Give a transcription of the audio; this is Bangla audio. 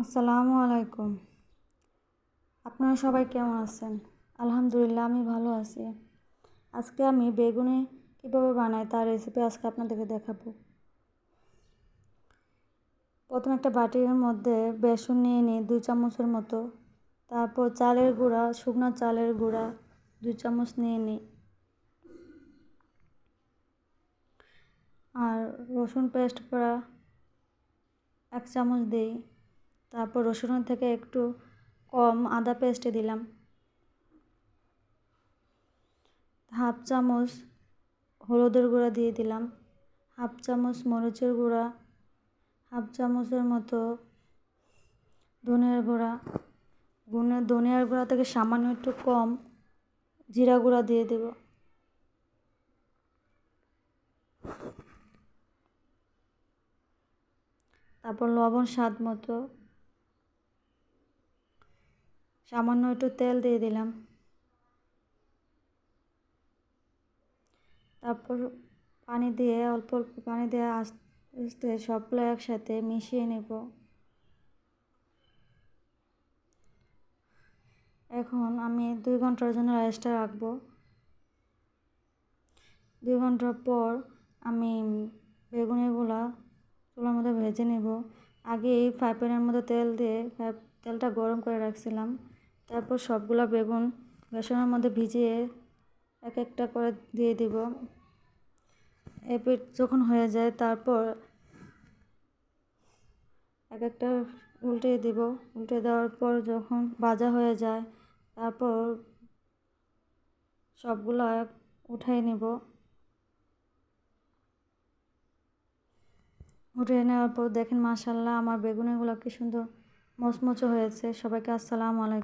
আসসালামু আলাইকুম। আপনারা সবাই কেমন আছেন? আলহামদুলিল্লাহ, আমি ভালো আছি। আজকে আমি বেগুনে কীভাবে বানাই তার রেসিপি আজকে আপনাদেরকে দেখাবো। প্রথমে একটা বাটির মধ্যে বেসন নিয়ে নিই, দুই চামচের মতো। তারপর চালের গুঁড়া, শুকনো চালের গুঁড়া, দুই চামচ নিয়ে নিই। আর রসুন পেস্ট করা এক চামচ দিই। তারপর রসুনের থেকে একটু কম আদা পেস্টে দিলাম। হাফ চামচ হলুদের গুঁড়া দিয়ে দিলাম। হাফ চামচ মরিচের গুঁড়া। হাফ চামচের মতো ধনিয়ার গুঁড়া। গুনে ধনিয়ার গুঁড়া থেকে সামান্য একটু কম জিরা গুঁড়া দিয়ে দেব। তারপর লবণ স্বাদ মতো সামান্য একটু তেল দিয়ে দিলাম। তারপর পানি দিয়ে, অল্প অল্প পানি দিয়ে আস্তে সবগুলো একসাথে মিশিয়ে নেব। এখন আমি দুই ঘণ্টার জন্য রেস্টে রাখব। দুই ঘণ্টার পর আমি বেগুনিগুলা চুলার মধ্যে ভেজে নেব। আগে এই ফ্রাই প্যানের মধ্যে তেল দিয়ে, তেলটা গরম করে রাখছিলাম। তারপর সবগুলো বেগুন, বেসনের মধ্যে ভিজিয়ে এক একটা করে দিয়ে দিব। এরপর যখন হয়ে যায় তারপর এক একটা উল্টে দিব। উল্টে দেওয়ার পর যখন ভাজা হয়ে যায় তারপর সবগুলো উঠাই নেব। উঠিয়ে নেওয়ার পর দেখেন মাশাল্লাহ আমার বেগুনিগুলো কি সুন্দর মচমচে হয়েছে। সবাইকে আসসালামু আলাইকুম।